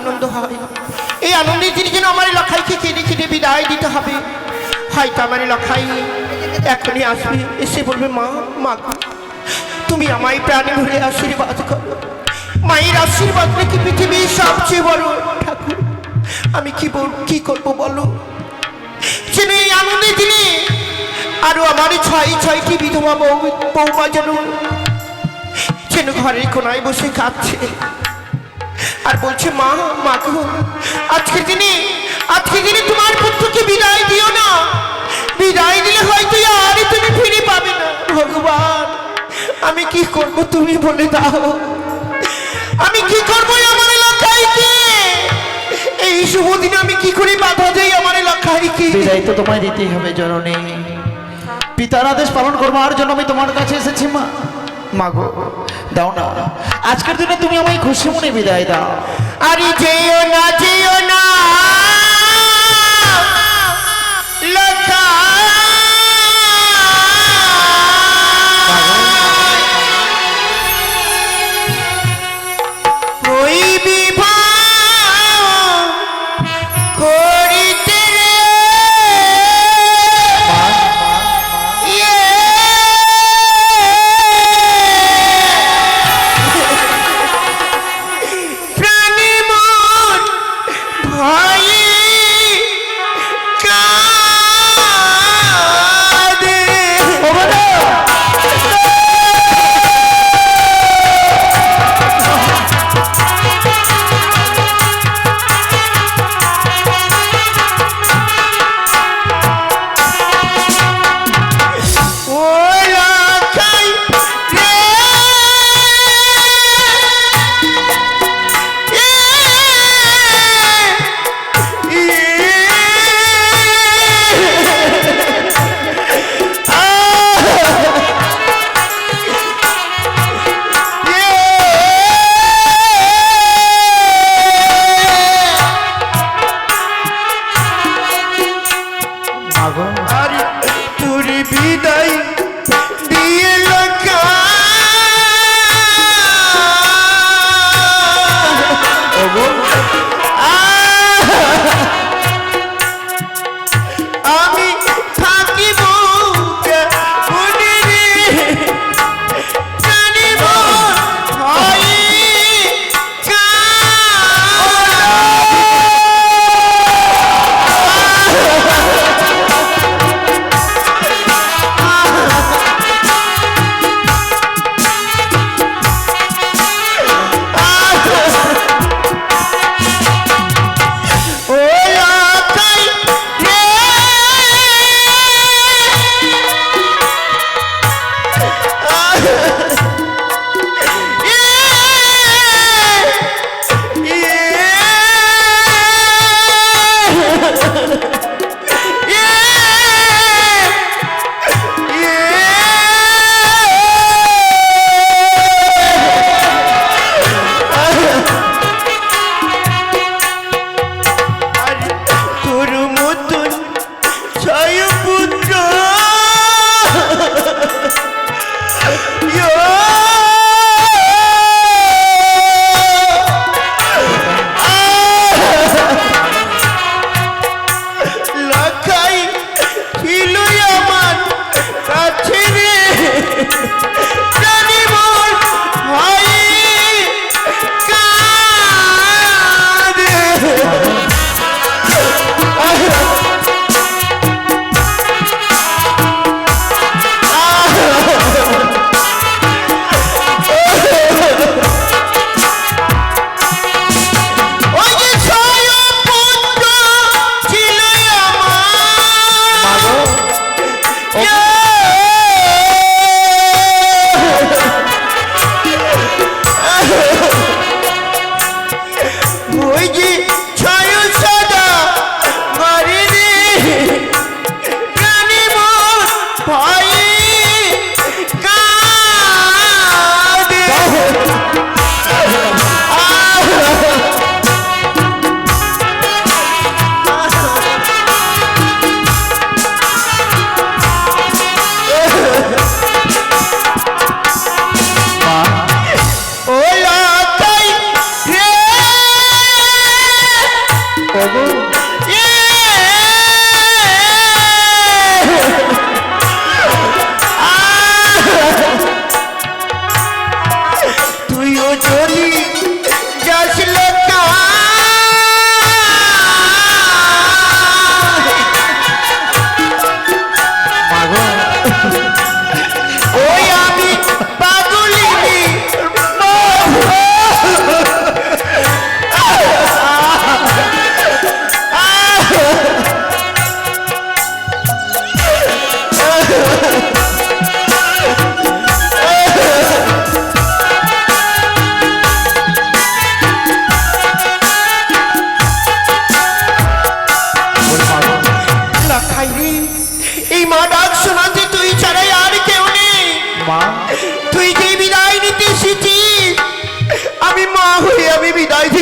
আনন্দ হয়। এই আনন্দের দিনে যেন আমার লখাইকে কেঁদে কেঁদে বিদায় দিতে হবে। হয়তো আমার লখাই এখনই আসবে, এসে বলবে, মা মা তুমি আমায় প্রাণে ভরে আশীর্বাদ করো। মায়ের আশীর্বাদ নাকি পৃথিবীর সবচেয়ে বড় ঠাকুর? আমি কি বল, কি করব বলো? যেন এই আনন্দের দিনে আরও আমার ছয়, ছয়টি বিধবা বউ বৌমা যেন যেন ঘরের কোনায় বসে কাঁদছে। আর বলছে মা মা গো আজকের দিনে আজকের দিনে তোমার পুত্রকে বিদায় দিও না। বিদায় দিলে হয়তো আর তুমি ফিরে পাবে না। ভগবান আমি কি করব তুমি বলে দাও। আমি কি করব আমার এলাকাইকে এই শুভ দিনে আমি কি করে বাধা দেই আমার এলাকাইকে বিদায় তো তোমায় দিতেই হবে জননী। পিতার আদেশ পালন করবার জন্য আমি তোমার কাছে এসেছি মা। মাগো দাও না। আজকের দিনে তুমি আমায় খুশি মনে বিদায় দাও। আরে যেও না যেও না। লতা আর তোর বিদায় দিয়ে লোকা ওগো।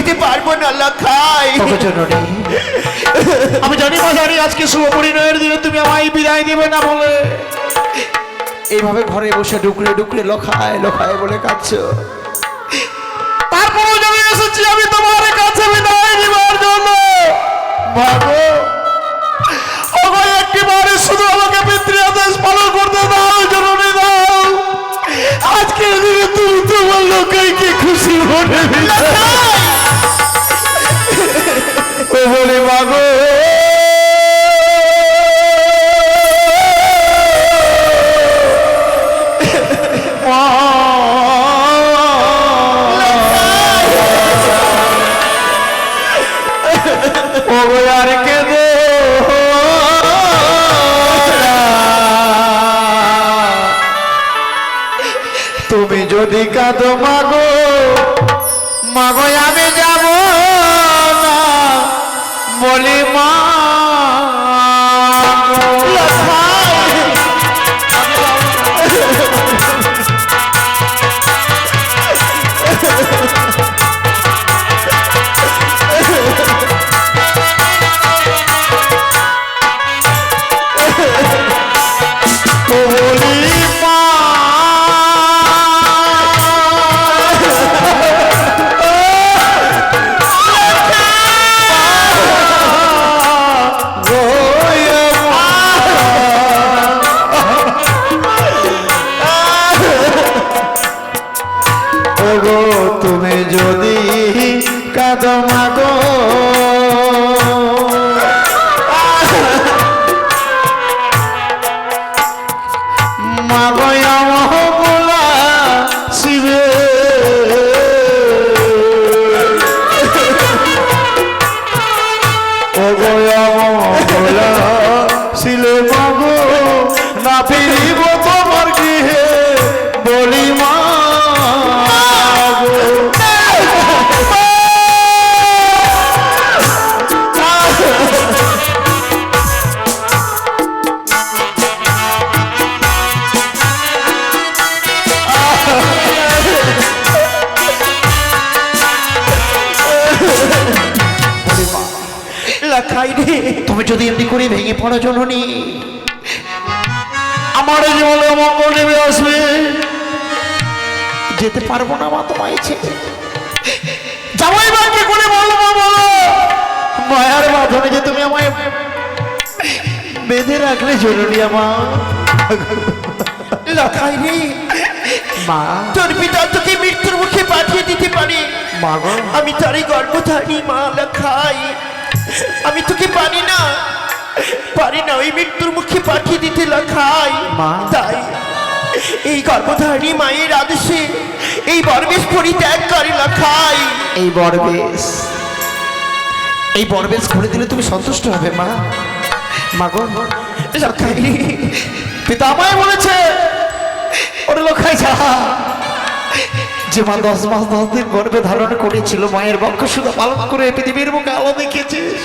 দিতে পারব না লখাই। ওগো জননী। আমি জানি মা জানি আজকে শুভ পরিণয়ের দিনে তুমি আমায় বিদায় দিবে না বলে। এইভাবে ঘরে বসে ডুকরে ডুকরে লখায় লখায় বলে কাঁদছ। তারপরেও জানি এসেছি আমি তোমার কাছে বিদায় দিবার জন্য। ভাগো ওগো একটিবারে শুধু আমাকে পিতৃ আদেশ পালন করতে দাও জননী দাও। আজকের দিনে তুমি তোমার লোকাইকে খুশি মনে ও বলে মাগো? আর কে দে তুমি যদি কাঁদো লখাই রে তুমি যদি এমনি করে ভেঙে পড়ো জননী। আমার জীবনে মঙ্গল নেমে আসবে। যেতে পারব না মা তোমায় ছেড়ে। যাবোই বা কি করে বলব বলো? মায়ার মাধ্যমে যে তুমি আমায় বেঁধে রাখলে জরুরি আমার। লখাই রে মা। তোর পিতা তোকে মৃত্যুর মুখে পাঠিয়ে দিতে পারে। মা আমি তারই গর্ভধারী মা লখাই আমি তোকে পারি না। পারি না ওই মৃত্যুর মুখে পাঠিয়ে দিতে লখাই। মা। তাই এই গর্ভধারী মায়ের আদেশে এই বরবেশ পরিত্যাগ করে লখাই। এই বরবেশ। এই বরবেশ করে দিলে তুমি সন্তুষ্ট হবে মা। মা গো। লখাই। পিতা আমায় বলেছে ওরে লোকাই যা যে মা দশ মাস দশ দিন গর্ভে ধারণ করেছিল, মায়ের বক্ষ শুধু পালন করে পৃথিবীর মুখে আলো দেখেছিস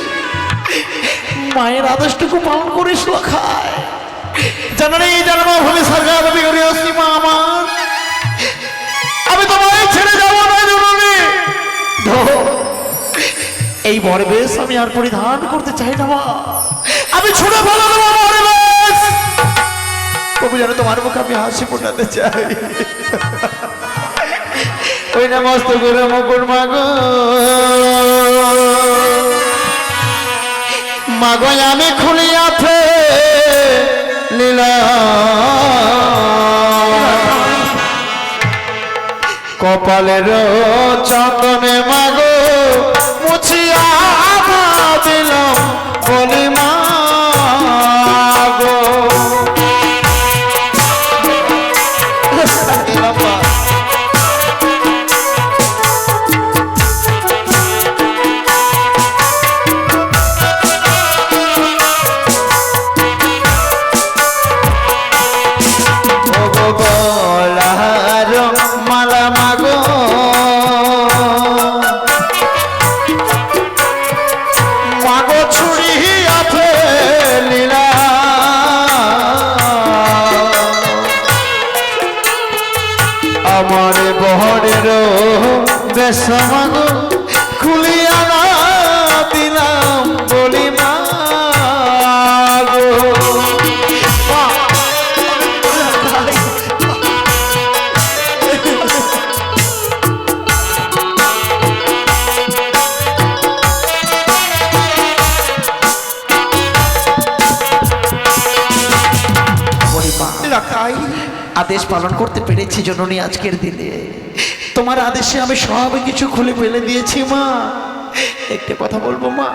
মায়ের আদেশটুকু পালন করিস লোখায় জানো রে জানো মা ভূমি সরকার করি মা আমার। আমি তোমায় ছেড়ে যাব না জননী। এই বরবেশ আমি আর পরিধান করতে চাই না, মা। আমি ছুড়ে ফেলে দেবো বরবেশ। প্রভু যেন তোমার মুখে আমি হাসি ফোটাতে চাই। ওই না মস্ত করে মুকুর মাগো। মাগো আমি খুলিয়া ফে লীলা। কপালের চন্দনে মাগো মাগো খুলিয়া না দিলাম বলি আদেশ পালন করতে পেরেছি জননী আজকের দিনে। তোমার আদেশে আমি সব কিছু খুলে ফেলে দিয়েছি, মা। একটা কথা বলব, মা?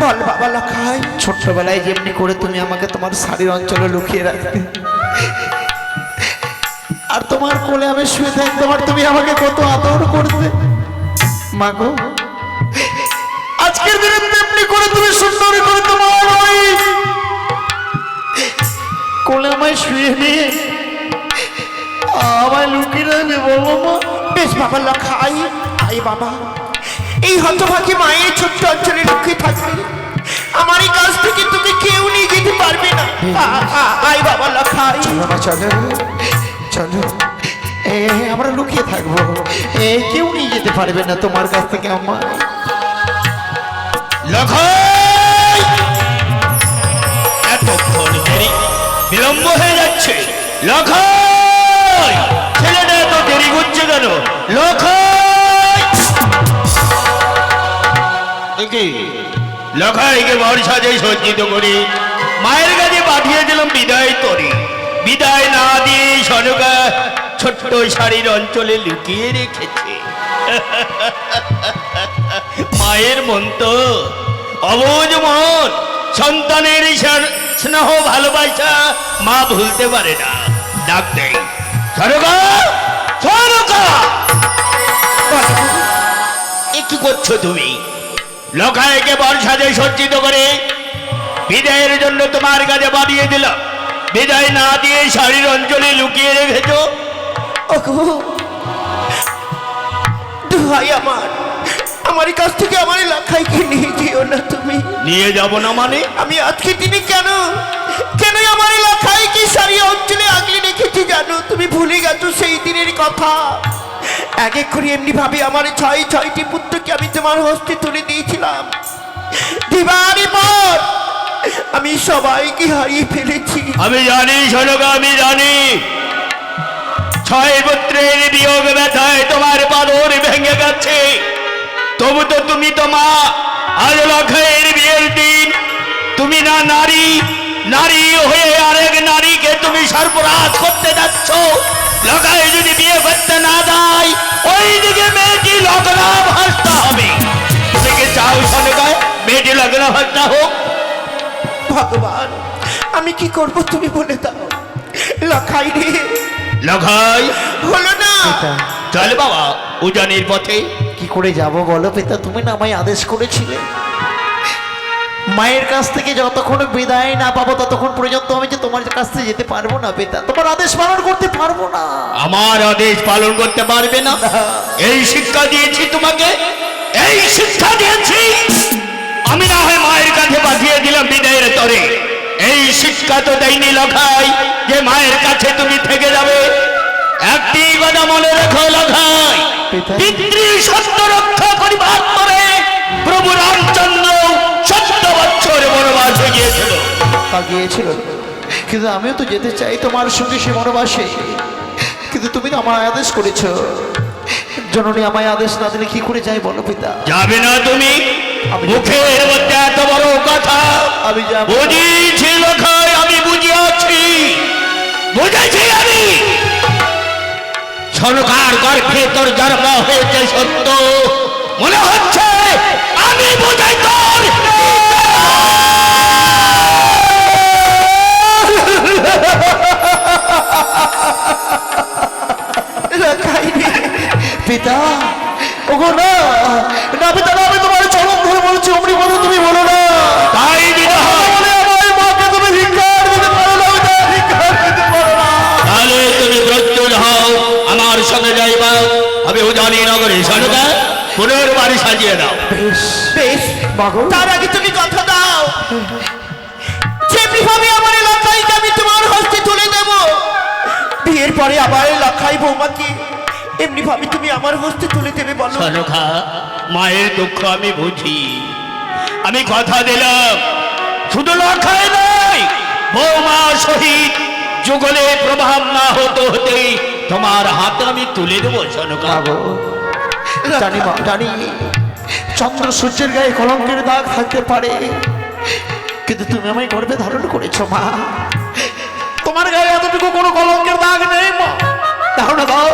বল বাবা লখাই। ছোট্টবেলায় যেমনি করে তুমি আমাকে তোমার শাড়ির অঞ্চলে লুকিয়ে রাখতে। আর তোমার কোলে আমি শুয়ে থাকতাম আর তুমি আমাকে কত আদর করতে। মা গো, আজকের দিনে তেমনি করে তুমি সুন্দর করে তোমার কোলে আমায় শুয়ে নিয়ে বেশ বাবা লখাই আই বাবা। এই হতভাগী মায়ের ছোট্ট অঞ্চলে লক্ষ্যে থাকবে। আমার এই কাছ থেকে তুমি কেউ নিয়ে যেতে পারবে না। আ- আ- আয় বাবা লখাই চলো না চলো চলো। এ আমরা লুকিয়ে থাকব। এ কেউ নিয়ে যেতে পারবে না তোমার কাছ থেকে আমার লখাই এতক্ষণ দেরি বিলম্ব হয়ে যাচ্ছে। লখাই ছেলেটা দেরি করছে কেন? দেখি লখাইকে বর সাজে সজ্জিত করে। মায়ের কাছে পাঠিয়ে দিলাম বিদায় তরি। বিদায় না দিয়ে সনকা ছোট্ট শাড়ির অঞ্চলে লুকিয়ে রেখেছে। মায়ের মন তো অবুজ মন। সন্তানের স্নেহ ভালোবাসা মা ভুলতে পারে না। ডাক দেই। সরকা সরকা এ কি করছ তুমি। লকায়কে বর্ষা দিয়ে সজ্জিত করে বিদায়ের জন্য তোমার কাছে বাড়িয়ে দিলাম বিদায় না দিয়ে শাড়ির অঞ্চলে লুকিয়ে রেখেছো। আমার। আমার কাছ থেকে আমার লখাইকে নিয়ে যেও না তুমি। নিয়ে যাব না মানে? আমি আজকে দিনে কেন? কেন আমার লখাইকে সারি অঞ্চলে আগলে রেখেছি জানো? তুমি ভুলে গেছো সেই দিনের কথা। এক এক করে এমনি ভাবে আমার ছয় ছয়টি পুত্রকে আমি তোমার হস্তে তুলে দিয়েছিলাম। দিবারি পর আমি সবাইকে হারিয়ে ফেলেছি। আমি জানি সনকা আমি জানি। ছয় পুত্রের বিয়োগ ব্যথায় তোমার পাদর ভেঙে গেছে। তবু তো তুমি তো মা আজ লক্ষের বিয়ের দিন। তুমি না নারী নারী হয়ে আরেক নারীকে তুমি সর্বরাজ করতে যাচ্ছ। লগায় যদি বিয়ে করতে না দেয় ওই দিকে মেয়েটি লগ্না ভাসতে হবে। তুমি চাও সনকায় মেয়েটি লগ্না ভাসতে হোক? ভগবান আমি কি করব তুমি বলে দাও। লখাই রে। লখাই? হলো না। চল বাবা উজানের পথে। কি করে যাব বলো পিতা? তুমি না আমায় আদেশ করেছিলে। মায়ের কাছ থেকে যতক্ষণ বিদায় না পাবো ততক্ষণ পর্যন্ত আমি যে তোমার কাছ থেকে যেতে পারব না পিতা। তোমার আদেশ পালন করতে পারব না। আমার আদেশ পালন করতে পারবে না। এই শিক্ষা দিয়েছি তোমাকে। এই শিক্ষা দিয়েছি। আমি না হয় মায়ের কাছে পাঠিয়ে দিলাম বিদায়ের তরে। এই শিক্ষা তো দেয়নি লখাই যে মায়ের কাছে তুমি থেকে যাবে। একটি কথা মনে রেখো পিতা। সত্য রক্ষা করিবার পরে প্রভু রামচন্দ্র সত্য বছর বনবাসে গিয়েছিল। তা গিয়েছিল। কিন্তু আমিও তো যেতে চাই তোমার সঙ্গে সে বনবাসে। কিন্তু তুমি তো আমার আদেশ করেছ। জননী আমায় আদেশ না দিলে কি করে যাই বলো পিতা? যাবে না তুমি। মুখের মধ্যে এত বড় কথা। আমি বুঝিয়েছি আমি বুঝিয়াছি। বুঝেছি আমি। সরকার গর্ভে তোর জন্ম হয়েছে সত্য। মনে হচ্ছে? আমি বুঝাই তোর সাজিয়ে দাও। বেশ বেশ তার আগে তুমি কথা দাও। যেমনি ভাবে আমার এই আমি তোমার হস্তে তুলে দেব। বিয়ের পরে আবার লখাই বৌমাকে এমনি ভাবে তুমি আমার হস্তে তুলে দেবে বলো। সনখা মায়ের দুঃখ আমি বুঝি। আমি কথা দিলাম। শুধু লক্ষায় নয় বৌমা সহিত যুগলে প্রভাব না হতে হতেই তোমার হাত আমি তুলে দেবো জানি মা জানি চন্দ্র সূর্যের গায়ে কলঙ্কের দাগ থাকতে পারে। কিন্তু তুমি আমায় গর্বে ধারণ করেছ, মা। তোমার গায়ে এতটুকু কোনো কলঙ্কের দাগ নেই ধারণা দাও।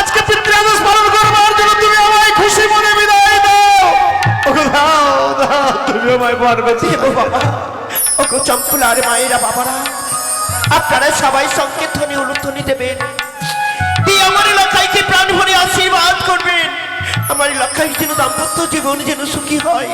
আজকে পিতৃয়াদেশ পালন করবার জন্য তুমি আমায় খুশি মনে বিদায় দাও। ওকে, দাও দাও, তুমি আমায় পারবে বাবা। ওকে চম্পুলার মায়েরা, বাবারা, আপনারা সবাই সংকেত ধ্বনি উলুধ্বনি দেবেন। দিয়ে আমার এলাকাইকে প্রাণ ভরে আশীর্বাদ করবেন। আমার এলাকায় যেন দাম্পত্য জীবন যেন সুখী হয়।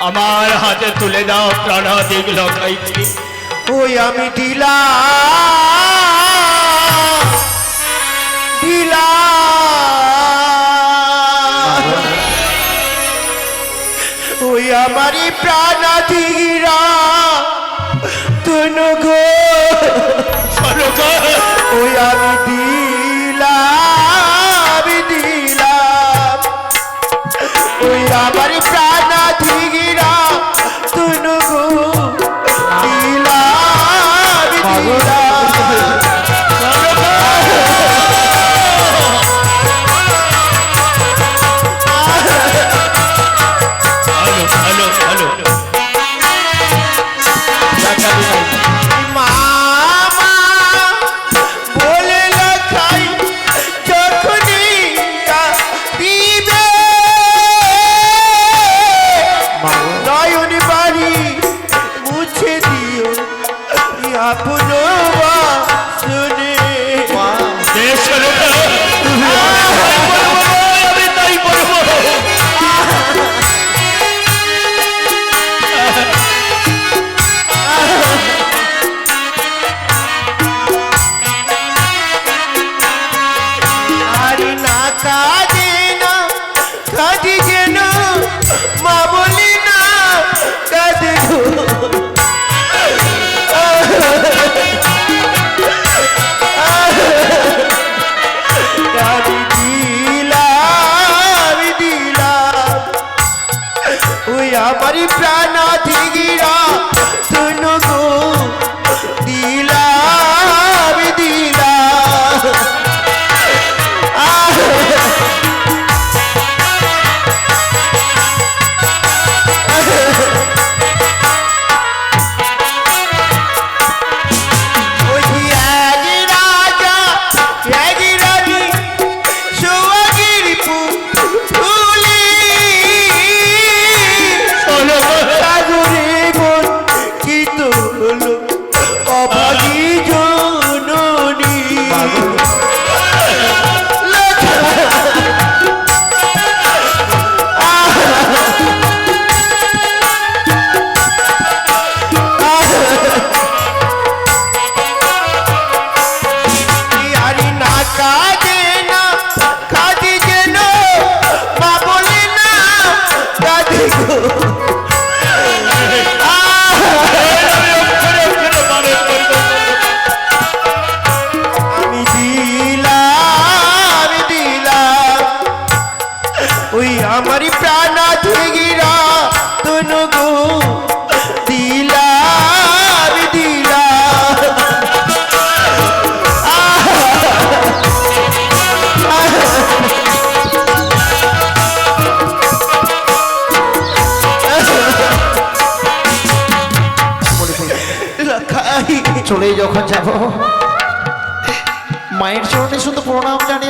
আমার হাতে তুলে দাও প্রাণাদিক লক্ষাইকে ওই আমি ঢিলা দিলাম ওই আমারই প্রাণাধিরা। তুনু গো। ওই আমি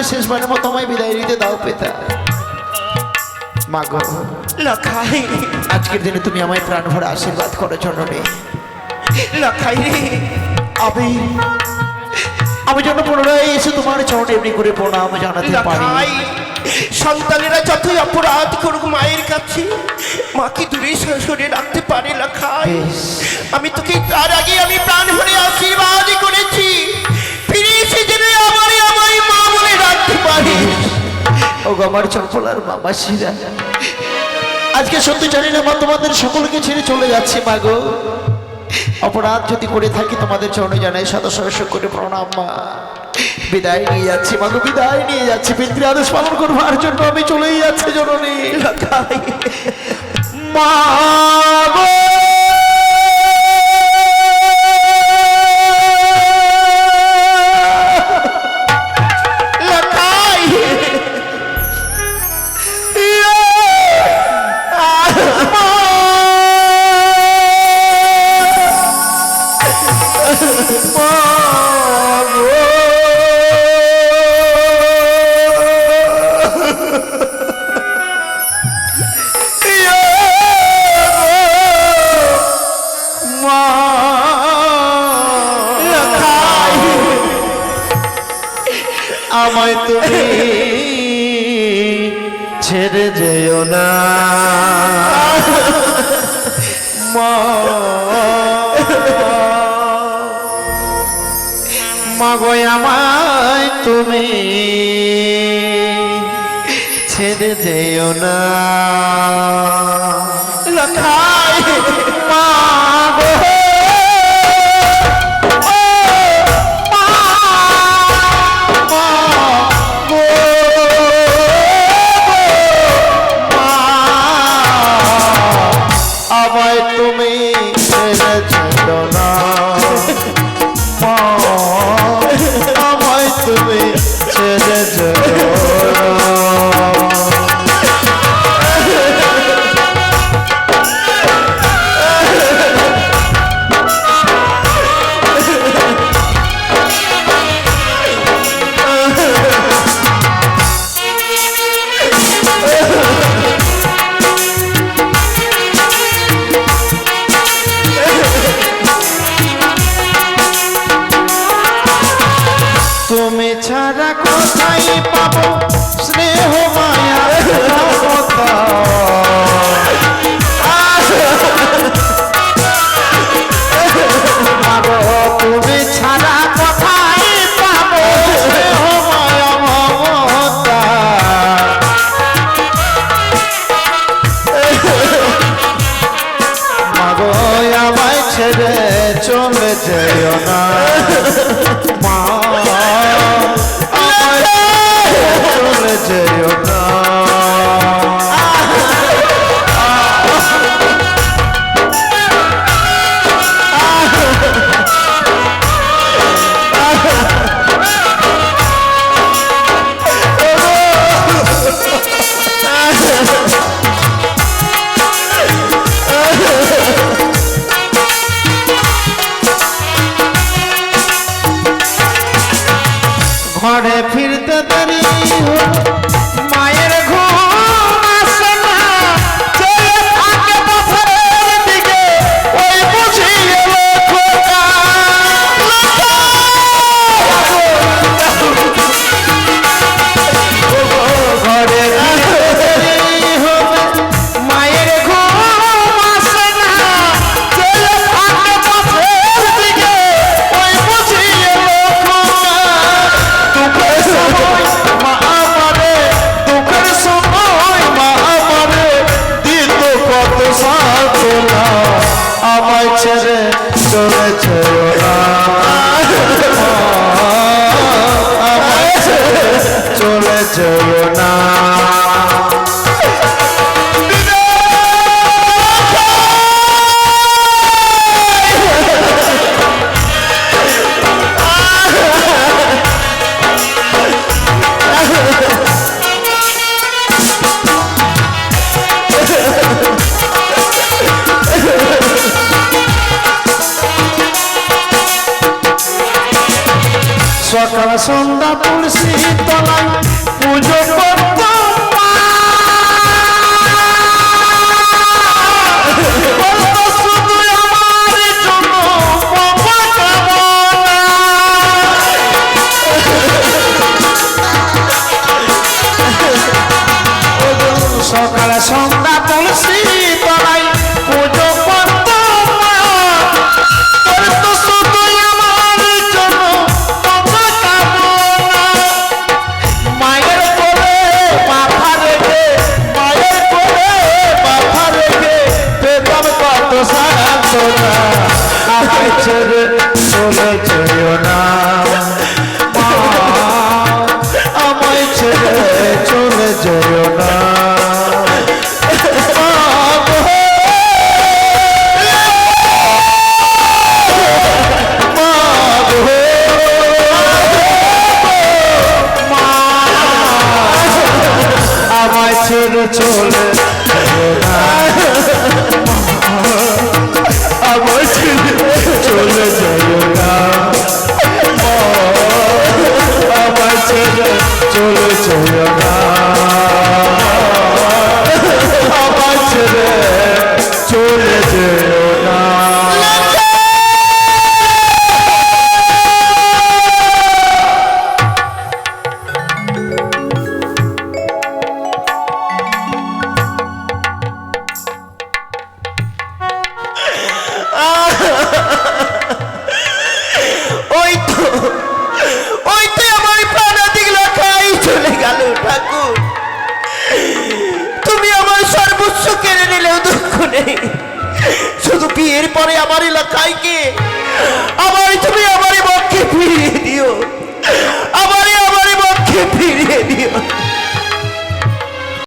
শেষবারের মতো আমায় বিদায় দিতে দাও পেতা। মা গো লাখাই। আজকের দিনে তুমি আমায় প্রাণ ভরে আশীর্বাদ করো জননী লাখাই। রে আমি আমি যেন পুনরায় এসে তোমার চরণে এমনি করে প্রণাম জানাতে পারি। সন্তানেরা যতই অপরাধ করুক মায়ের কাছে মাকে দূরে সরে রাখতে পারে লাখাই? আমি তোকে তার আগে আমি প্রাণ ভরে আশীর্বাদ করেছি। ফিরে এসে যেন আমার বাড়ি ও আমার চম্পলার বাবা শিরা। আজকে সত্যি জানি না তোমাদের সকলকে ছেড়ে চলে যাচ্ছে মা গো। অপরাধ যদি করে থাকি তোমাদের চরণে জানাই সদস্য করে প্রণাম মা। বিদায় নিয়ে যাচ্ছি মা গো বিদায় নিয়ে যাচ্ছি। পিতৃ আদেশ পালন করব করবার জন্য আমি চলেই যাচ্ছি জননী। মা নাই। ছাড়া